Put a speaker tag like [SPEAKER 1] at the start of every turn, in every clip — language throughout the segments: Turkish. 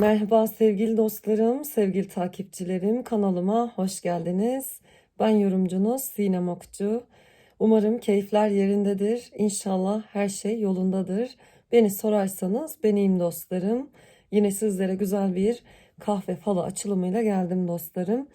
[SPEAKER 1] Merhaba sevgili dostlarım, sevgili takipçilerim. Kanalıma hoş geldiniz. Ben yorumcunuz Sinem Okçu. Umarım keyifler yerindedir. İnşallah her şey yolundadır. Beni sorarsanız beniyim dostlarım. Yine sizlere güzel bir kahve falı açılımıyla geldim dostlarım.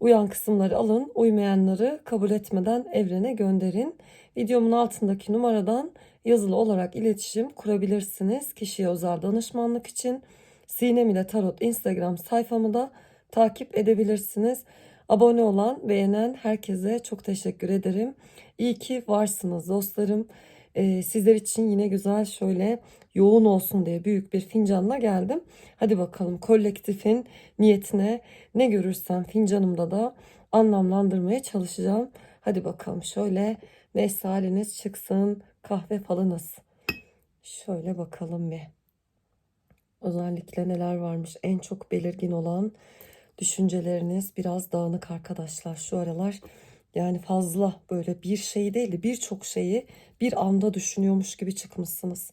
[SPEAKER 1] Uyan kısımları alın, uymayanları kabul etmeden evrene gönderin. Videomun altındaki numaradan yazılı olarak iletişim kurabilirsiniz. Kişiye özel danışmanlık için Sinem ile Tarot Instagram sayfamı da takip edebilirsiniz. Abone olan, beğenen herkese çok teşekkür ederim. İyi ki varsınız dostlarım. Ee, sizler için yine güzel şöyle yoğun olsun diye büyük bir fincanla geldim. Hadi bakalım kolektifin niyetine ne görürsem fincanımda da anlamlandırmaya çalışacağım. Hadi bakalım şöyle neyse haliniz çıksın kahve falınız. Şöyle bakalım bir. Özellikle neler varmış en çok belirgin olan düşünceleriniz biraz dağınık arkadaşlar şu aralar. Yani fazla böyle bir şey değil de birçok şeyi bir anda düşünüyormuş gibi çıkmışsınız.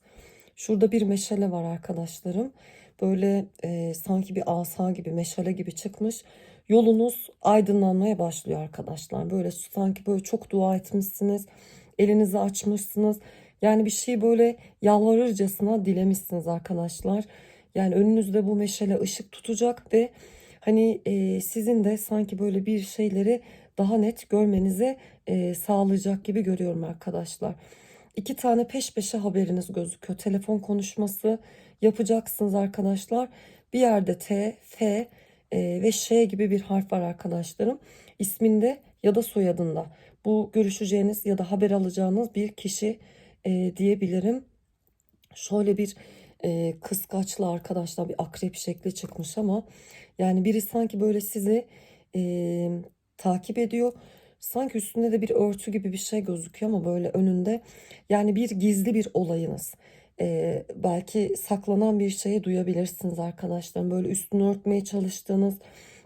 [SPEAKER 1] Şurada bir meşale var arkadaşlarım. Böyle e, sanki bir asa gibi meşale gibi çıkmış. Yolunuz aydınlanmaya başlıyor arkadaşlar. Böyle sanki böyle çok dua etmişsiniz. Elinizi açmışsınız. Yani bir şey böyle yalvarırcasına dilemişsiniz arkadaşlar. Yani önünüzde bu meşale ışık tutacak ve hani e, sizin de sanki böyle bir şeyleri daha net görmenize e, sağlayacak gibi görüyorum arkadaşlar. İki tane peş peşe haberiniz gözüküyor. Telefon konuşması yapacaksınız arkadaşlar. Bir yerde T, F e, ve Ş gibi bir harf var arkadaşlarım. İsminde ya da soyadında. Bu görüşeceğiniz ya da haber alacağınız bir kişi e, diyebilirim. Şöyle bir e, kıskaçlı arkadaşlar bir akrep şekli çıkmış ama yani biri sanki böyle sizi e, takip ediyor. Sanki üstünde de bir örtü gibi bir şey gözüküyor ama böyle önünde yani bir gizli bir olayınız. E, belki saklanan bir şeyi duyabilirsiniz arkadaşlar. Böyle üstünü örtmeye çalıştığınız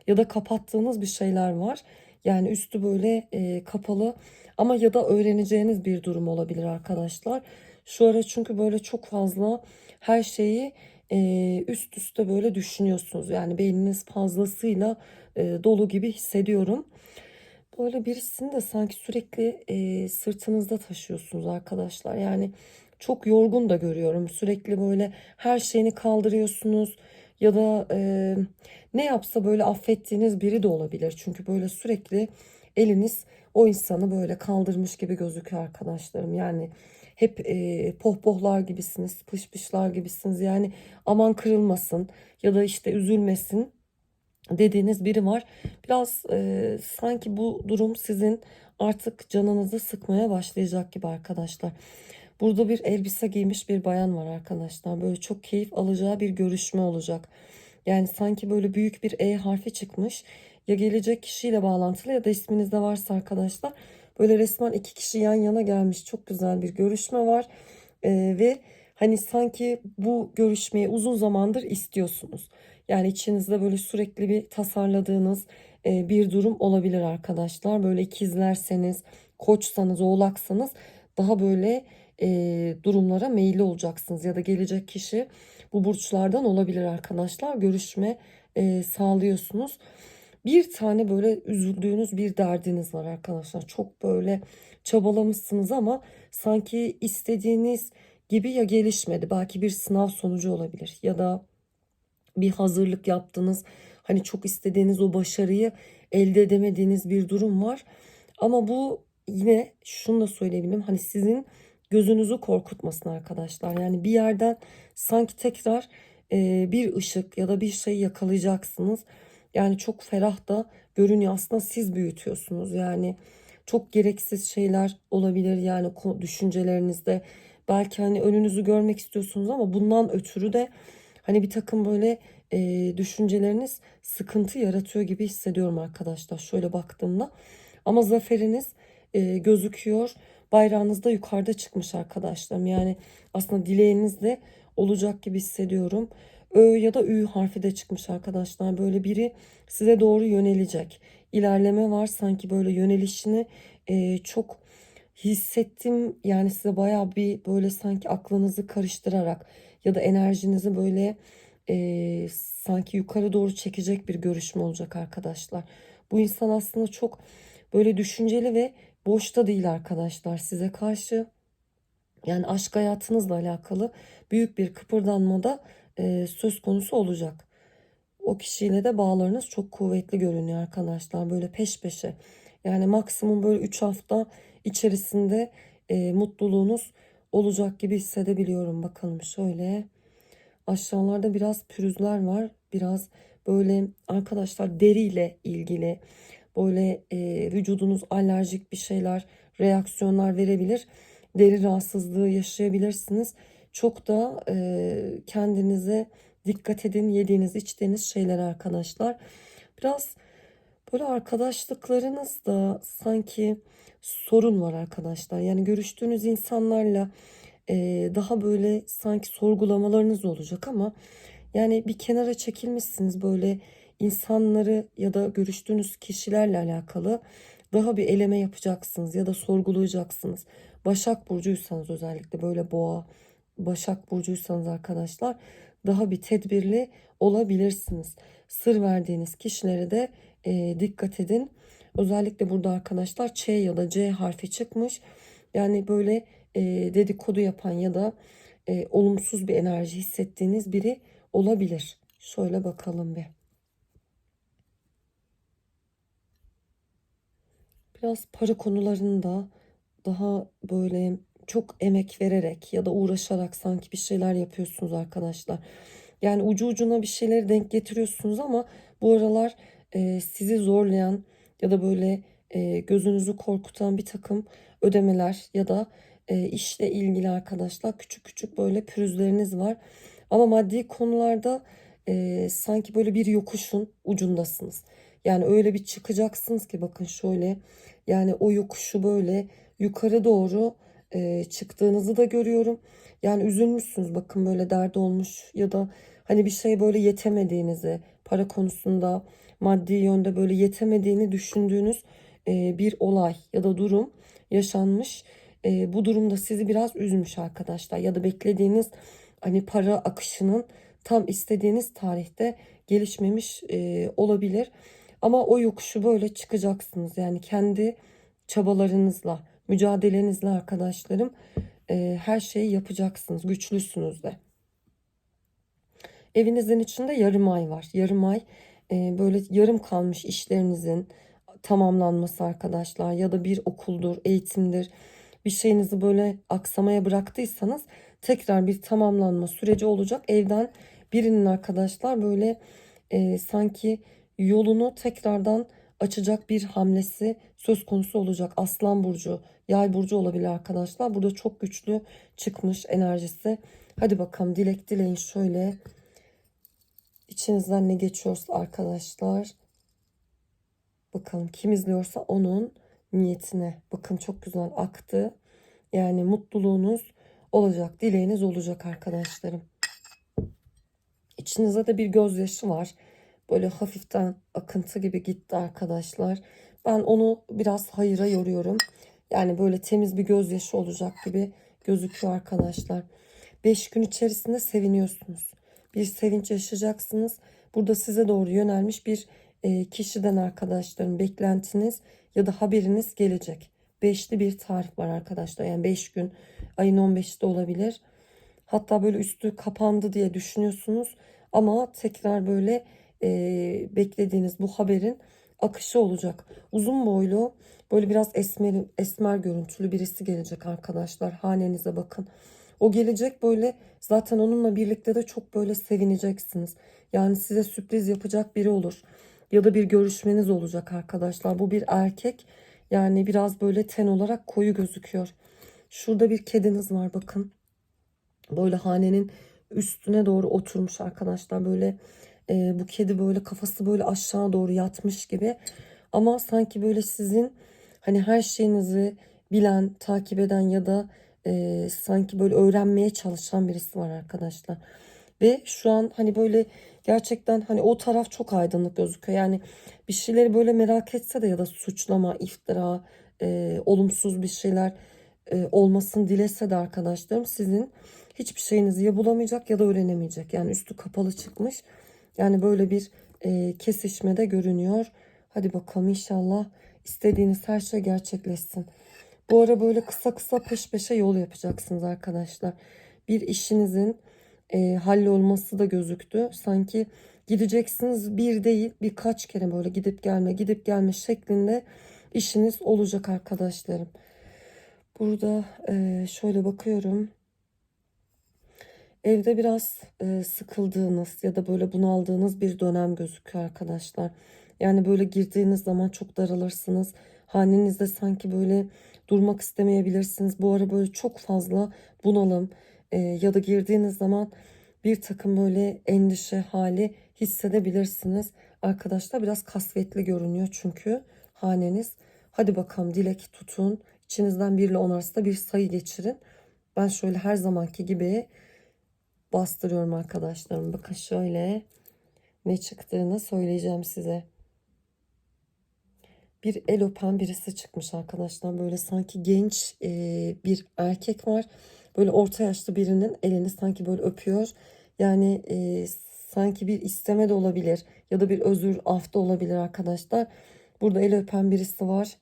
[SPEAKER 1] ya da kapattığınız bir şeyler var. Yani üstü böyle e, kapalı ama ya da öğreneceğiniz bir durum olabilir arkadaşlar. Şu ara çünkü böyle çok fazla her şeyi e, üst üste böyle düşünüyorsunuz. Yani beyniniz fazlasıyla e, dolu gibi hissediyorum. Böyle birisini de sanki sürekli e, sırtınızda taşıyorsunuz arkadaşlar. Yani çok yorgun da görüyorum. Sürekli böyle her şeyini kaldırıyorsunuz. Ya da e, ne yapsa böyle affettiğiniz biri de olabilir. Çünkü böyle sürekli eliniz o insanı böyle kaldırmış gibi gözüküyor arkadaşlarım. Yani hep e, pohpohlar gibisiniz, pışpışlar gibisiniz. Yani aman kırılmasın ya da işte üzülmesin dediğiniz biri var. Biraz e, sanki bu durum sizin artık canınızı sıkmaya başlayacak gibi arkadaşlar. Burada bir elbise giymiş bir bayan var arkadaşlar. Böyle çok keyif alacağı bir görüşme olacak. Yani sanki böyle büyük bir E harfi çıkmış. Ya gelecek kişiyle bağlantılı ya da isminizde varsa arkadaşlar Böyle resmen iki kişi yan yana gelmiş. Çok güzel bir görüşme var. Ee, ve hani sanki bu görüşmeyi uzun zamandır istiyorsunuz. Yani içinizde böyle sürekli bir tasarladığınız e, bir durum olabilir arkadaşlar. Böyle ikizlerseniz, koçsanız, oğlaksanız daha böyle e, durumlara meyilli olacaksınız. Ya da gelecek kişi bu burçlardan olabilir arkadaşlar. Görüşme e, sağlıyorsunuz bir tane böyle üzüldüğünüz bir derdiniz var arkadaşlar. Çok böyle çabalamışsınız ama sanki istediğiniz gibi ya gelişmedi. Belki bir sınav sonucu olabilir ya da bir hazırlık yaptınız. Hani çok istediğiniz o başarıyı elde edemediğiniz bir durum var. Ama bu yine şunu da söyleyebilirim. Hani sizin gözünüzü korkutmasın arkadaşlar. Yani bir yerden sanki tekrar bir ışık ya da bir şey yakalayacaksınız. Yani çok ferah da görünüyor. Aslında siz büyütüyorsunuz. Yani çok gereksiz şeyler olabilir yani düşüncelerinizde. Belki hani önünüzü görmek istiyorsunuz ama bundan ötürü de hani bir takım böyle e, düşünceleriniz sıkıntı yaratıyor gibi hissediyorum arkadaşlar. Şöyle baktığımda. Ama zaferiniz e, gözüküyor. Bayrağınız da yukarıda çıkmış arkadaşlarım. Yani aslında dileğiniz de olacak gibi hissediyorum. Ö ya da Ü harfi de çıkmış arkadaşlar. Böyle biri size doğru yönelecek. İlerleme var sanki böyle yönelişini e, çok hissettim. Yani size baya bir böyle sanki aklınızı karıştırarak ya da enerjinizi böyle e, sanki yukarı doğru çekecek bir görüşme olacak arkadaşlar. Bu insan aslında çok böyle düşünceli ve boşta değil arkadaşlar size karşı. Yani aşk hayatınızla alakalı büyük bir kıpırdanmada e, söz konusu olacak. O kişiyle de bağlarınız çok kuvvetli görünüyor arkadaşlar. Böyle peş peşe. Yani maksimum böyle 3 hafta içerisinde e, mutluluğunuz olacak gibi hissedebiliyorum. Bakalım şöyle. Aşağılarda biraz pürüzler var. Biraz böyle arkadaşlar deriyle ilgili böyle e, vücudunuz alerjik bir şeyler, reaksiyonlar verebilir. Deri rahatsızlığı yaşayabilirsiniz. Çok da e, kendinize dikkat edin yediğiniz içtiğiniz şeyler arkadaşlar. Biraz böyle arkadaşlıklarınızda sanki sorun var arkadaşlar. Yani görüştüğünüz insanlarla e, daha böyle sanki sorgulamalarınız olacak ama yani bir kenara çekilmişsiniz böyle insanları ya da görüştüğünüz kişilerle alakalı daha bir eleme yapacaksınız ya da sorgulayacaksınız. Başak burcuysanız özellikle böyle boğa, Başak burcuysanız arkadaşlar daha bir tedbirli olabilirsiniz. Sır verdiğiniz kişilere de e, dikkat edin. Özellikle burada arkadaşlar Ç ya da C harfi çıkmış. Yani böyle e, dedikodu yapan ya da e, olumsuz bir enerji hissettiğiniz biri olabilir. Şöyle bakalım bir. Biraz para konularında daha böyle çok emek vererek ya da uğraşarak sanki bir şeyler yapıyorsunuz arkadaşlar. Yani ucu ucuna bir şeyleri denk getiriyorsunuz ama bu aralar e, sizi zorlayan ya da böyle e, gözünüzü korkutan bir takım ödemeler ya da e, işle ilgili arkadaşlar küçük küçük böyle pürüzleriniz var. Ama maddi konularda e, sanki böyle bir yokuşun ucundasınız. Yani öyle bir çıkacaksınız ki bakın şöyle yani o yokuşu böyle yukarı doğru e, çıktığınızı da görüyorum. Yani üzülmüşsünüz bakın böyle derdi olmuş ya da hani bir şey böyle yetemediğinizi para konusunda maddi yönde böyle yetemediğini düşündüğünüz e, bir olay ya da durum yaşanmış. E, bu durumda sizi biraz üzmüş arkadaşlar ya da beklediğiniz hani para akışının tam istediğiniz tarihte gelişmemiş e, olabilir. Ama o yokuşu böyle çıkacaksınız. Yani kendi çabalarınızla, mücadelenizle arkadaşlarım e, her şeyi yapacaksınız. Güçlüsünüz de. Evinizin içinde yarım ay var. Yarım ay e, böyle yarım kalmış işlerinizin tamamlanması arkadaşlar ya da bir okuldur, eğitimdir. Bir şeyinizi böyle aksamaya bıraktıysanız tekrar bir tamamlanma süreci olacak. Evden birinin arkadaşlar böyle e, sanki yolunu tekrardan açacak bir hamlesi söz konusu olacak. Aslan burcu, yay burcu olabilir arkadaşlar. Burada çok güçlü çıkmış enerjisi. Hadi bakalım dilek dileyin şöyle. İçinizden ne geçiyorsa arkadaşlar. Bakalım kim izliyorsa onun niyetine. Bakın çok güzel aktı. Yani mutluluğunuz olacak, dileğiniz olacak arkadaşlarım. İçinizde de bir gözyaşı var. Böyle hafiften akıntı gibi gitti arkadaşlar. Ben onu biraz hayıra yoruyorum. Yani böyle temiz bir gözyaşı olacak gibi gözüküyor arkadaşlar. 5 gün içerisinde seviniyorsunuz. Bir sevinç yaşayacaksınız. Burada size doğru yönelmiş bir e, kişiden arkadaşlarım beklentiniz ya da haberiniz gelecek. Beşli bir tarih var arkadaşlar. Yani 5 gün ayın 15'te olabilir. Hatta böyle üstü kapandı diye düşünüyorsunuz. Ama tekrar böyle e, beklediğiniz bu haberin akışı olacak. Uzun boylu böyle biraz esmer, esmer görüntülü birisi gelecek arkadaşlar. Hanenize bakın. O gelecek böyle zaten onunla birlikte de çok böyle sevineceksiniz. Yani size sürpriz yapacak biri olur. Ya da bir görüşmeniz olacak arkadaşlar. Bu bir erkek. Yani biraz böyle ten olarak koyu gözüküyor. Şurada bir kediniz var bakın. Böyle hanenin üstüne doğru oturmuş arkadaşlar. Böyle e, bu kedi böyle kafası böyle aşağı doğru yatmış gibi. Ama sanki böyle sizin hani her şeyinizi bilen, takip eden ya da e, sanki böyle öğrenmeye çalışan birisi var arkadaşlar. Ve şu an hani böyle gerçekten hani o taraf çok aydınlık gözüküyor. Yani bir şeyleri böyle merak etse de ya da suçlama, iftira, e, olumsuz bir şeyler e, olmasını dilese de arkadaşlarım sizin hiçbir şeyinizi ya bulamayacak ya da öğrenemeyecek. Yani üstü kapalı çıkmış. Yani böyle bir e, kesişme de görünüyor. Hadi bakalım inşallah istediğiniz her şey gerçekleşsin. Bu ara böyle kısa kısa peş peşe yol yapacaksınız arkadaşlar. Bir işinizin e, hallolması da gözüktü. Sanki gideceksiniz bir değil birkaç kere böyle gidip gelme gidip gelme şeklinde işiniz olacak arkadaşlarım. Burada e, şöyle bakıyorum. Evde biraz e, sıkıldığınız ya da böyle bunaldığınız bir dönem gözüküyor arkadaşlar. Yani böyle girdiğiniz zaman çok daralırsınız. Hanenizde sanki böyle durmak istemeyebilirsiniz. Bu ara böyle çok fazla bunalım e, ya da girdiğiniz zaman bir takım böyle endişe hali hissedebilirsiniz. Arkadaşlar biraz kasvetli görünüyor çünkü haneniz. Hadi bakalım dilek tutun. İçinizden 1 ile 10 arasında bir sayı geçirin. Ben şöyle her zamanki gibi bastırıyorum arkadaşlarım. Bakın şöyle ne çıktığını söyleyeceğim size. Bir el öpen birisi çıkmış arkadaşlar. Böyle sanki genç e, bir erkek var. Böyle orta yaşlı birinin elini sanki böyle öpüyor. Yani e, sanki bir isteme de olabilir ya da bir özür af da olabilir arkadaşlar. Burada el öpen birisi var.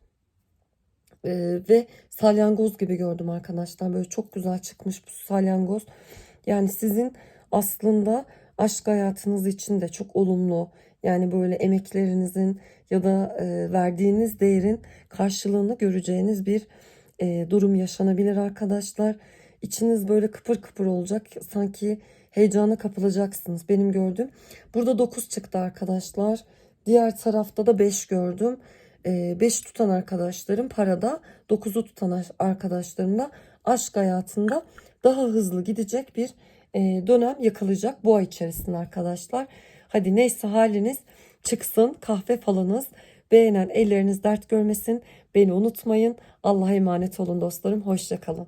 [SPEAKER 1] Ee, ve salyangoz gibi gördüm arkadaşlar. Böyle çok güzel çıkmış bu salyangoz. Yani sizin aslında aşk hayatınız için de çok olumlu. Yani böyle emeklerinizin ya da e, verdiğiniz değerin karşılığını göreceğiniz bir e, durum yaşanabilir arkadaşlar. İçiniz böyle kıpır kıpır olacak. Sanki heyecana kapılacaksınız. Benim gördüğüm. Burada 9 çıktı arkadaşlar. Diğer tarafta da 5 gördüm. 5 tutan arkadaşlarım parada, 9'u tutan arkadaşlarım da aşk hayatında daha hızlı gidecek bir e, dönem yakalayacak bu ay içerisinde arkadaşlar. Hadi neyse haliniz çıksın kahve falanız. Beğenen elleriniz dert görmesin. Beni unutmayın. Allah'a emanet olun dostlarım. Hoşçakalın.